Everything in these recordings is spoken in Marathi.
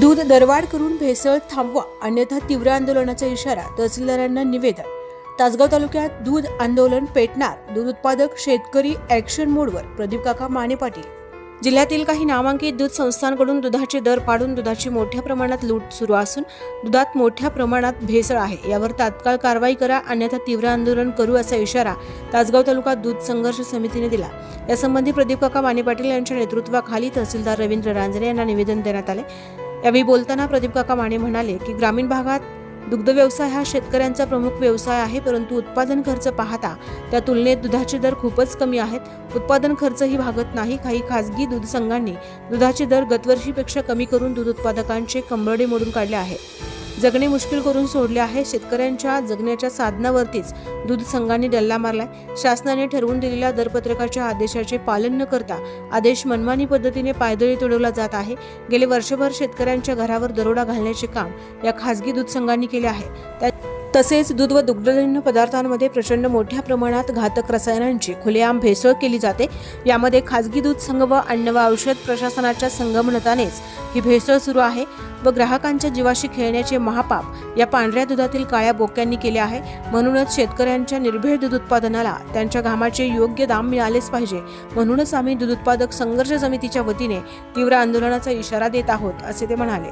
दूध दरवाढ करून भेसळ थांबवा अन्यथा तीव्र आंदोलनाचा इशारा तहसीलदारांना निवेदन. तासगाव तालुक्यात दूध आंदोलन पेटणार. दूध उत्पादक शेतकरी ऍक्शन मोडवर प्रदीप काका माने पाटील. जिल्ह्यातील काही नामांकित दूध संस्थांकडून दुधाचे दर पाडून दुधाची मोठ्या प्रमाणात लूट सुरू असून दुधात मोठ्या प्रमाणात भेसळ आहे. यावर तात्काळ कारवाई करा अन्यथा तीव्र आंदोलन करू असा इशारा तासगाव तालुका दूध संघर्ष समितीने दिला. यासंबंधी प्रदीप काका माने पाटील यांच्या नेतृत्वाखाली तहसीलदार रवींद्र रांजणे यांना निवेदन देण्यात आले. यावेळी बोलताना प्रदीप काका माने म्हणाले की ग्रामीण भागात दुग्ध व्यवसाय हा शेतकऱ्यांचा प्रमुख व्यवसाय आहे परंतु उत्पादन खर्च पाहता त्या तुलनेत दुधाचे दर खूपच कमी आहेत. उत्पादन खर्चही भागत नाही. काही खासगी दूध संघांनी दुधाचे दर गतवर्षीपेक्षा कमी करून दूध उत्पादकांचे कंबरडे मोडून काढले आहे. जगणे मुश्किल करून सोडले आहे. शेतकऱ्यांच्या जगण्याच्या साधनावरतीच दूध संघांनी डल्ला मारलाय. शासनाने ठरवून दिलेल्या दरपत्रकाच्या आदेशाचे पालन न करता आदेश मनमानी पद्धतीने पायदळी तुडवला जात आहे. गेले वर्षभर शेतकऱ्यांच्या घरावर दरोडा घालण्याचे काम या खासगी दूध संघांनी केले आहे. त्या- तसेच दूध व दुग्धजन्य पदार्थांमध्ये प्रचंड मोठ्या प्रमाणात घातक रसायनांची खुलेआम भेसळ केली जाते. यामध्ये खासगी दूध संघ व अन्न व औषध प्रशासनाच्या संगमनतानेच ही भेसळ सुरू आहे व ग्राहकांच्या जीवाशी खेळण्याचे महापाप या पांढऱ्या दुधातील काळ्या बोक्यांनी केले आहे. म्हणूनच शेतकऱ्यांच्या निर्भीड दूध उत्पादनाला त्यांच्या घामाचे योग्य दाम मिळालेच पाहिजे. म्हणूनच आम्ही दूध उत्पादक संघर्ष समितीच्या वतीने तीव्र आंदोलनाचा इशारा देत आहोत असे ते म्हणाले.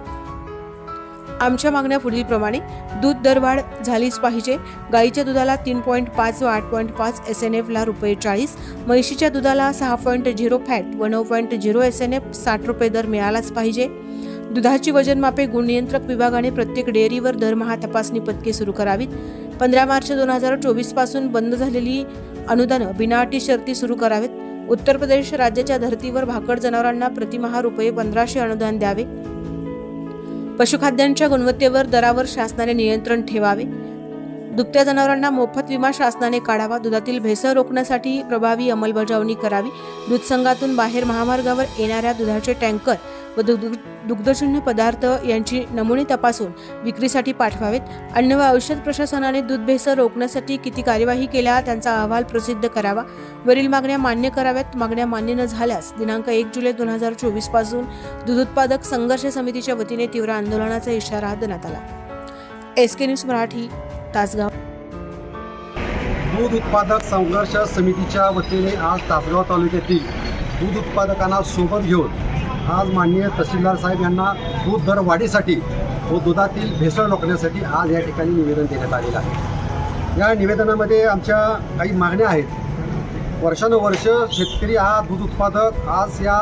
आमच्या मागण्या पुढीलप्रमाणे दूध दरवाढ झालीच पाहिजे. गाईच्या दुधाला तीन पॉईंट पाच व आठ पॉईंट पाच एस एन एफला रुपये चाळीस. म्हैशीच्या दुधाला सहा पॉईंट झिरो फॅट व नऊ point zero S N F साठ रुपये दर मिळालाच पाहिजे. दुधाची वजनमापे गुण नियंत्रक विभागाने प्रत्येक डेअरीवर दरमहा तपासणी पथके सुरू करावीत. पंधरा मार्च दोन हजार चोवीसपासून बंद झालेली अनुदानं बिनाअटी शर्ती सुरू करावेत. उत्तर प्रदेश राज्याच्या धर्तीवर भाकड जनावरांना प्रतिमहा रुपये पंधराशे अनुदान द्यावे. पशुखाद्यांच्या गुणवत्तेवर दरावर शासनाने नियंत्रण ठेवावे. दुभत्या जनावरांना मोफत विमा शासनाने काढावा. दुधातील भेसळ रोखण्यासाठी प्रभावी अंमलबजावणी करावी. दूध संघातून बाहेर महामार्गावर येणाऱ्या दुधाचे टँकर व दुग्ध दुग्धजन्य पदार्थ यांची नमुने तपासून विक्रीसाठी पाठवावेत. अन्न व औषध प्रशासनाने दूध भेसळ रोखण्यासाठी किती कार्यवाही केल्या त्यांचा अहवाल प्रसिद्ध करावा. वरील मागण्या मान्य कराव्यात. मागण्या मान्य न झाल्यास दिनांक एक जुलै दोन हजार चोवीसपासून दूध उत्पादक संघर्ष समितीच्या वतीने तीव्र आंदोलनाचा इशारा देण्यात आला. S K news Marathi Tasgaon. दूध उत्पादक संघर्ष समितीच्या वतीने आज तासगाव तालुक्यातील दूध उत्पादकांना सोबत घेऊन आज माननीय तहसीलदार साहेब यांना दूध दर वाढीसाठी व दुधातील भेसळ रोखण्यासाठी आज या ठिकाणी निवेदन देण्यात आलेलं आहे. या निवेदनामध्ये आमच्या काही मागण्या आहेत. वर्षानुवर्ष शेतकरी हा दूध उत्पादक आज या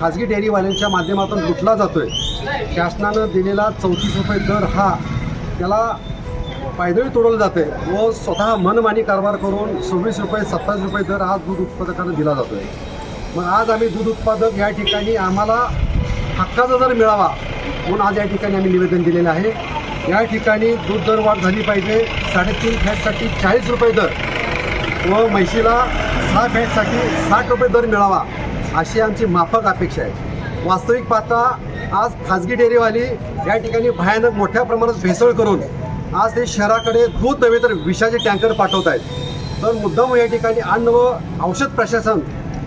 खाजगी डेअरीवाल्यांच्या माध्यमातून लुटला आहे शासनानं दिलेला चौतीस रुपये दर हा त्याला पायदळी तोडवलं जाते व स्वतः मनमानी कारभार करून सव्वीस रुपये सत्तावीस रुपये दर हा दूध उत्पादकांना दिला जातो आहे मग आज आम्ही दूध उत्पादक या ठिकाणी आम्हाला हक्काचा दर मिळावा म्हणून आज या ठिकाणी आम्ही निवेदन दिलेलं आहे. या ठिकाणी दूध दर वाढ झाली पाहिजे साडेतीन फॅटसाठी चाळीस रुपये दर व म्हैशीला सहा फॅटसाठी साठ रुपये दर मिळावा अशी आमची माफक अपेक्षा आहे. वास्तविक पाहता आज खाजगी डेअरीवाली या ठिकाणी भयानक मोठ्या प्रमाणात भेसळ करून आज ते शहराकडे दूध नव्हे तर विषाचे टँकर पाठवत आहेत. तर मुद्दाम या ठिकाणी अन्न व औषध प्रशासन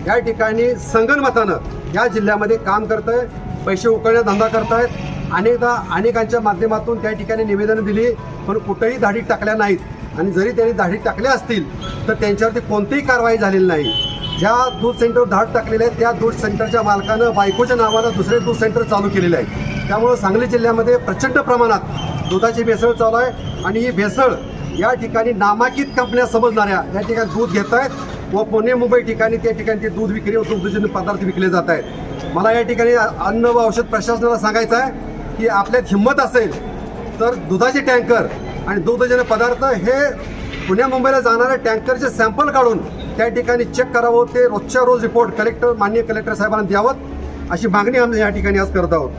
या ठिकाणी संगणमतानं या जिल्ह्यामध्ये काम करत आहे पैसे उकळण्या धंदा करतायत अनेकदा अनेकांच्या माध्यमातून त्या ठिकाणी निवेदनं दिली पण कुठेही धाडी टाकल्या नाहीत. आणि जरी त्यांनी धाडी टाकल्या असतील तर त्यांच्यावरती कोणतीही कारवाई झालेली नाही. ज्या दूध सेंटर धाड टाकलेले आहेत त्या दूध सेंटरच्या मालकानं बायकोच्या नावानं दुसरे दूध सेंटर चालू केलेले आहे त्यामुळं सांगली जिल्ह्यामध्ये प्रचंड प्रमाणात दुधाची भेसळ चालू आहे. आणि ही भेसळ या ठिकाणी नामांकित कंपन्या समजणाऱ्या या ठिकाणी दूध घेत आहेत व पुणे मुंबई ठिकाणी त्या ठिकाणी ते दूध विक्री व दुग्धजन्य पदार्थ विकले जात आहेत. मला या ठिकाणी अन्न व औषध प्रशासनाला सांगायचं आहे की आपल्यात हिंमत असेल तर दुधाचे टँकर आणि दुग्धजन्य पदार्थ हे पुण्या मुंबईला जाणाऱ्या टँकरचे सॅम्पल काढून त्या ठिकाणी चेक करावं. ते रोजच्या रोज रिपोर्ट कलेक्टर मान्य कलेक्टर साहेबांना द्यावं. अशी मागणी आम्ही या ठिकाणी आज करत आहोत.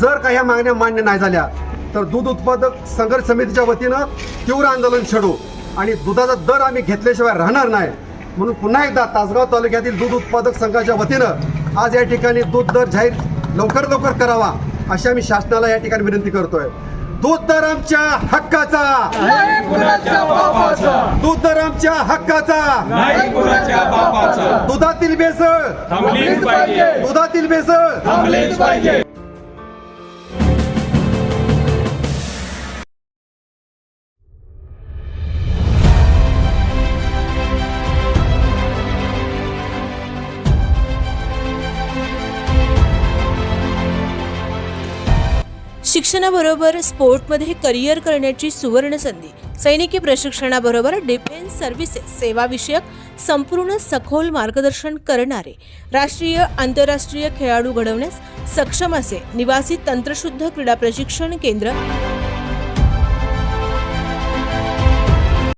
जर का ह्या मागण्या मान्य नाही झाल्या तर दूध उत्पादक संघर्ष समितीच्या वतीनं तीव्र आंदोलन छेडू आणि दुधाचा दर आम्ही घेतल्याशिवाय राहणार नाही. म्हणून पुन्हा एकदा तासगाव तालुक्यातील दूध उत्पादक संघाच्या वतीनं आज या ठिकाणी दूध दर जाहीर लवकर लवकर करावा अशी आम्ही शासनाला या ठिकाणी विनंती करतोय. दूध दर आमच्या हक्काचा. दूध दर आमच्या हक्काचा. दुधातील भेसळ. दुधातील भेसळ. शिक्षणाबरोबर स्पोर्टमध्ये करिअर करण्याची सुवर्ण संधी सैनिकी प्रशिक्षणाबरोबर डिफेन्स सर्व्हिसेस सेवाविषयक संपूर्ण सखोल मार्गदर्शन करणारे राष्ट्रीय आंतरराष्ट्रीय खेळाडू घडवण्यास सक्षम असे निवासी तंत्रशुद्ध क्रीडा प्रशिक्षण केंद्र